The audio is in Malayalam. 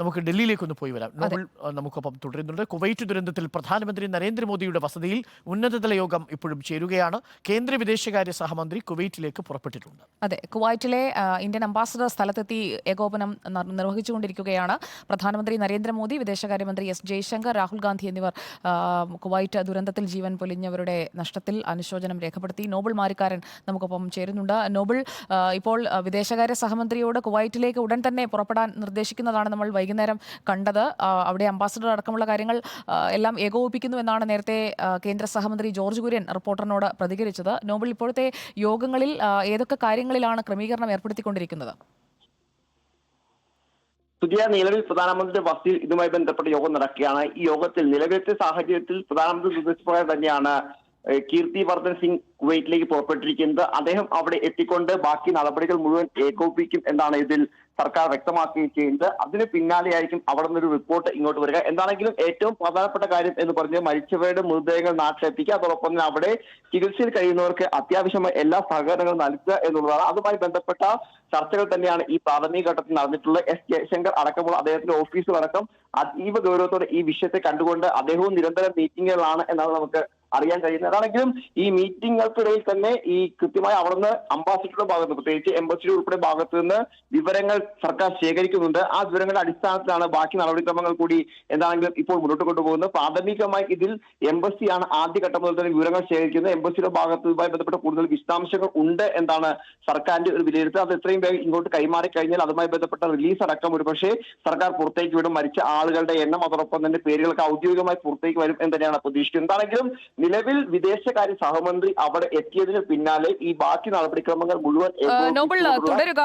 നമുക്ക് ഡൽഹിയിലേക്ക് ഒന്ന് പോയി വരാം. നോബൽ നമുക്കൊപ്പം തുടരുന്നുണ്ട്. കുവൈറ്റ് ദുരന്തത്തിൽ പ്രധാനമന്ത്രി നരേന്ദ്രമോദിയുടെ വസതിയിൽ ഉന്നതതല യോഗം ഇപ്പോഴും ചേരുകയാണ്. കേന്ദ്ര വിദേശകാര്യ സഹമന്ത്രി കുവൈറ്റിലേക്ക് പുറപ്പെട്ടിട്ടുണ്ട്. അതെ കുവൈറ്റിലെ ഇന്ത്യൻ അംബാസഡർ സ്ഥലത്തെത്തി ഏകോപനം നിർവഹിച്ചുകൊണ്ടിരിക്കുകയാണ്. പ്രധാനമന്ത്രി നരേന്ദ്രമോദി വിദേശകാര്യമന്ത്രി എസ് ജയശങ്കർ രാഹുൽ ഗാന്ധി എന്നിവർ കുവൈറ്റ് ദുരന്തത്തിൽ ജീവൻ പൊലിഞ്ഞവരുടെ നഷ്ടത്തിൽ അനുശോചനം രേഖപ്പെടുത്തി. നോബൽ മാരിക്കാരൻ നമുക്കൊപ്പം ചേരുന്നുണ്ട്. നോബൽ ഇപ്പോൾ വിദേശകാര്യ സഹമന്ത്രിയോട് കുവൈറ്റിലേക്ക് ഉടൻ തന്നെ പുറപ്പെടാൻ നിർദ്ദേശിക്കുന്നതാണ് നമ്മൾ വൈകുന്നേരം കണ്ടത്. അവിടെ അംബാസഡർ അടക്കമുള്ള കാര്യങ്ങൾ എല്ലാം ഏകോപിപ്പിക്കുന്നു എന്നാണ് നേരത്തെ കേന്ദ്ര സഹമന്ത്രി ജോർജ് കുര്യൻ റിപ്പോർട്ടറിനോട് പ്രതികരിച്ചത്. നോബൽ ഇപ്പോഴത്തെ യോഗങ്ങളിൽ ഏതൊക്കെ കാര്യങ്ങളിലാണ് ക്രമീകരണം ഏർപ്പെടുത്തിക്കൊണ്ടിരിക്കുന്നത്? പുതിയ നിലവിൽ പ്രധാനമന്ത്രിയുടെ വസതിയിൽ ഇതുമായി ബന്ധപ്പെട്ട യോഗം നടക്കുകയാണ്. ഈ യോഗത്തിൽ നിലവിലത്തെ സാഹചര്യത്തിൽ പ്രധാനമന്ത്രി നിർദ്ദേശപ്രകാരം തന്നെയാണ് കീർത്തി വർദ്ധൻ സിംഗ് കുവൈറ്റിലേക്ക് പുറപ്പെട്ടിരിക്കുന്നത്. അദ്ദേഹം അവിടെ എത്തിക്കൊണ്ട് ബാക്കി നടപടികൾ മുഴുവൻ ഏകോപിപ്പിക്കും എന്നാണ് ഇതിൽ സർക്കാർ വ്യക്തമാക്കുകയും ചെയ്യുന്നത്. അതിന് പിന്നാലെയായിരിക്കും അവിടെ നിന്നൊരു റിപ്പോർട്ട് ഇങ്ങോട്ട് വരിക. എന്താണെങ്കിലും ഏറ്റവും പ്രധാനപ്പെട്ട കാര്യം എന്ന് പറഞ്ഞ് മരിച്ചവരുടെ മൃതദേഹങ്ങൾ നാട്ടിലെത്തിക്കുക. അതോടൊപ്പം തന്നെ അവിടെ ചികിത്സയിൽ കഴിയുന്നവർക്ക് അത്യാവശ്യമായ എല്ലാ സഹകരണങ്ങളും നൽകുക എന്നുള്ളതാണ്. അതുമായി ബന്ധപ്പെട്ട ചർച്ചകൾ തന്നെയാണ് ഈ പ്രാഥമിക ഘട്ടത്തിൽ നടന്നിട്ടുള്ളത്. എസ് ജയശങ്കർ അടക്കമുള്ള അദ്ദേഹത്തിന്റെ ഓഫീസുകളടക്കം അതീവ ഗൗരവത്തോടെ ഈ വിഷയത്തെ കണ്ടുകൊണ്ട് അദ്ദേഹവും നിരന്തരം മീറ്റിങ്ങുകളാണ് എന്നാണ് നമുക്ക് അറിയാൻ കഴിയുന്നത്. അതാണെങ്കിലും ഈ മീറ്റിങ്ങുകൾക്കിടയിൽ തന്നെ ഈ കൃത്യമായി അവിടുന്ന് അംബാസിഡറുടെ ഭാഗത്ത് പ്രത്യേകിച്ച് എംബസി ഉൾപ്പെടെ ഭാഗത്ത് നിന്ന് വിവരങ്ങൾ സർക്കാർ ശേഖരിക്കുന്നുണ്ട്. ആ വിവരങ്ങളുടെ അടിസ്ഥാനത്തിലാണ് ബാക്കി നടപടിക്രമങ്ങൾ കൂടി എന്താണെങ്കിലും ഇപ്പോൾ മുന്നോട്ട് കൊണ്ടുപോകുന്നത്. പ്രാഥമികമായി ഇതിൽ എംബസിയാണ് ആദ്യഘട്ടം മുതൽ തന്നെ വിവരങ്ങൾ ശേഖരിക്കുന്നത്. എംബസിയുടെ ഭാഗത്തുമായി ബന്ധപ്പെട്ട കൂടുതൽ വിശദാംശങ്ങൾ ഉണ്ട് എന്നാണ് സർക്കാരിന്റെ ഒരു വിലയിരുത്തൽ. അത് എത്രയും വേഗം ഇങ്ങോട്ട് കൈമാറി കഴിഞ്ഞാൽ അതുമായി ബന്ധപ്പെട്ട റിലീസ് അടക്കം ഒരു പക്ഷേ സർക്കാർ പുറത്തേക്ക് വിടും. മരിച്ച ആളുകളുടെ എണ്ണം അതോടൊപ്പം തന്നെ പേരുകൾക്ക് ഔദ്യോഗികമായി പുറത്തേക്ക് വരും എന്ന് തന്നെയാണ് പ്രതീക്ഷിക്കുന്നത്. എന്താണെങ്കിലും നിലവിൽ വിദേശകാര്യ സഹമന്ത്രി അവിടെ എത്തിയതിന് പിന്നാലെ ഈ ബാക്കി നടപടിക്രമങ്ങൾ മുഴുവൻ തുടരുക.